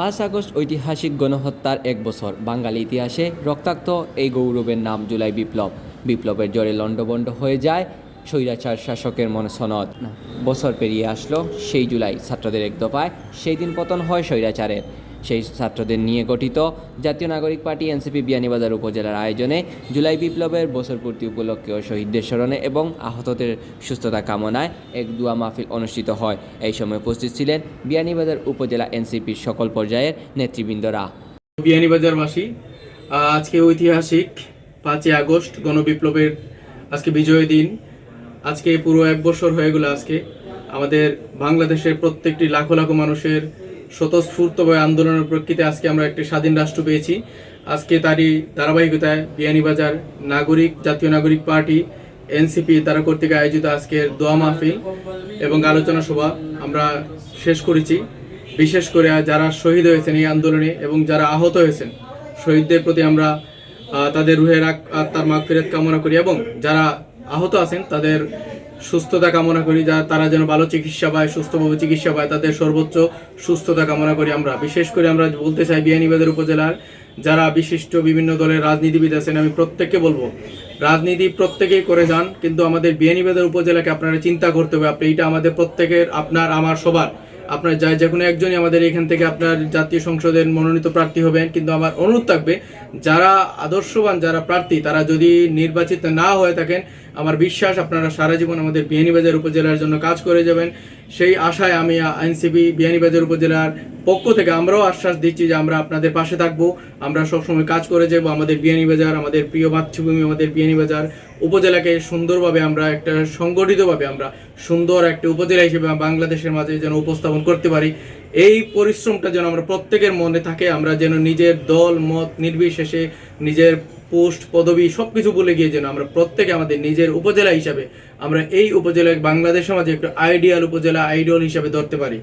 পাঁচ আগস্ট ঐতিহাসিক গণহত্যার এক বছর। বাঙালি ইতিহাসে রক্তাক্ত এই গৌরবের নাম জুলাই বিপ্লব। বিপ্লবের জোরে লণ্ডভণ্ড হয়ে যায় স্বৈরাচার শাসকের মনে সনদ বছর পেরিয়ে আসলো সেই জুলাই। ছাত্রদের এক দফায় সেই দিন পতন হয় স্বৈরাচারের। সেই ছাত্রদের নিয়ে গঠিত। জাতীয় নাগরিক পার্টি এনসিপি বিয়ানীবাজার উপজেলার আয়োজনে জুলাই বিপ্লবের বছরপূর্তি উপলক্ষে ও শহীদদের স্মরণে এবং আহতদের সুস্থতা কামনায় এক দুয়া মাহফিল অনুষ্ঠিত হয়। এই সময় উপস্থিত ছিলেন বিয়ানীবাজার উপজেলা এনসিপির সকল পর্যায়ের নেতৃবৃন্দরা। বিয়ানীবাজারবাসী, আজকে ঐতিহাসিক পাঁচই আগস্ট গণবিপ্লবের আজকে বিজয় দিন। আজকে পুরো এক বছর হয়ে গেল আজকে। আমাদের বাংলাদেশের প্রত্যেকটি লাখো লাখো মানুষের স্বতঃস্ফূর্তভাবে আন্দোলনের প্রেক্ষিতে আজকে আমরা একটি স্বাধীন রাষ্ট্র পেয়েছি। আজকে তারই ধারাবাহিকতায় বিয়ানীবাজার নাগরিক, জাতীয় নাগরিক পার্টি, এনসিপি তারা কর্তৃক আয়োজিত আজকের দোয়া মাহফিল এবং আলোচনা সভা আমরা শেষ করেছি। বিশেষ করে যারা শহীদ হয়েছেন এই আন্দোলনে এবং যারা আহত হয়েছেন, শহীদদের প্রতি আমরা তাদের রুহের আত্মার মাগ ফেরত কামনা করি এবং যারা আহত আছেন তাদের সুস্থতা কামনা করি, যা তারা যেন ভালো চিকিৎসা পায়, সুস্থভাবে চিকিৎসা পায়, তাদের সর্বোচ্চ সুস্থতা কামনা করি আমরা। বিশেষ করে আমরা বলতে চাই বিয়ানীবাজার উপজেলার যারা বিশিষ্ট বিভিন্ন দলের রাজনীতিবিদ আছেন, আমি প্রত্যেককে বলব, রাজনীতি প্রত্যেকেই করে যান, কিন্তু আমাদের বিয়ানীবাজার উপজেলাকে আপনারা চিন্তা করতে হবে। আপনি এটা আমাদের প্রত্যেকের, আপনার, আমার, সবার। আপনার যাই, যে কোনো একজনই আমাদের এখান থেকে আপনার জাতীয় সংসদের মনোনীত প্রার্থী হবেন, কিন্তু আমার অনুরোধ থাকবে, যারা আদর্শবান, যারা প্রার্থী, তারা যদি নির্বাচিত না হয়ে থাকেন আমার বিশ্বাস আপনারা সারা জীবন আমাদের বিয়ানীবাজার উপজেলার জন্য কাজ করে যাবেন। সেই আশায় আমি আইনসিবি বিয়ানীবাজার উপজেলার পক্ষ থেকে আমরাও আশ্বাস দিচ্ছি যে আমরা আপনাদের পাশে থাকব। আমরা সবসময় কাজ করে যাব। আমাদের বিয়ানীবাজার আমাদের প্রিয় মাতৃভূমি, আমাদের বিয়ানীবাজার উপজেলাকে সুন্দরভাবে আমরা একটা সংগঠিতভাবে আমরা সুন্দর একটা উপজেলা হিসেবে বাংলাদেশের মাঝে যেন উপস্থাপন করতে পারি। এই পরিশ্রমটা যেন আমরা প্রত্যেকের মনে থাকে, আমরা যেন নিজের দল, মত, নির্বিশেষে নিজের পোস্ট, পদবি সব কিছু বলে গিয়ে যেন আমরা প্রত্যেকে আমাদের নিজের উপজেলা হিসাবে আমরা এই উপজেলায় বাংলাদেশ সমাজে একটা আইডিয়াল উপজেলা আইডিয়াল হিসাবে ধরতে পারি।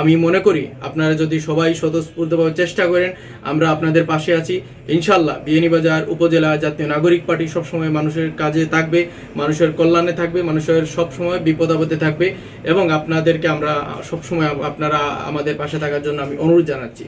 আমি মনে করি আপনারা যদি সবাই স্বতঃস্ফূর্তভাবে চেষ্টা করেন, আমরা আপনাদের পাশে আছি। ইনশাল্লাহ বিয়ানীবাজার উপজেলা জাতীয় নাগরিক পার্টি সবসময় মানুষের কাজে থাকবে, মানুষের কল্যাণে থাকবে, মানুষের সবসময় বিপদ আপদে থাকবে এবং আপনাদেরকে আমরা সবসময় আপনারা আমাদের পাশে থাকার জন্য আমি অনুরোধ জানাচ্ছি।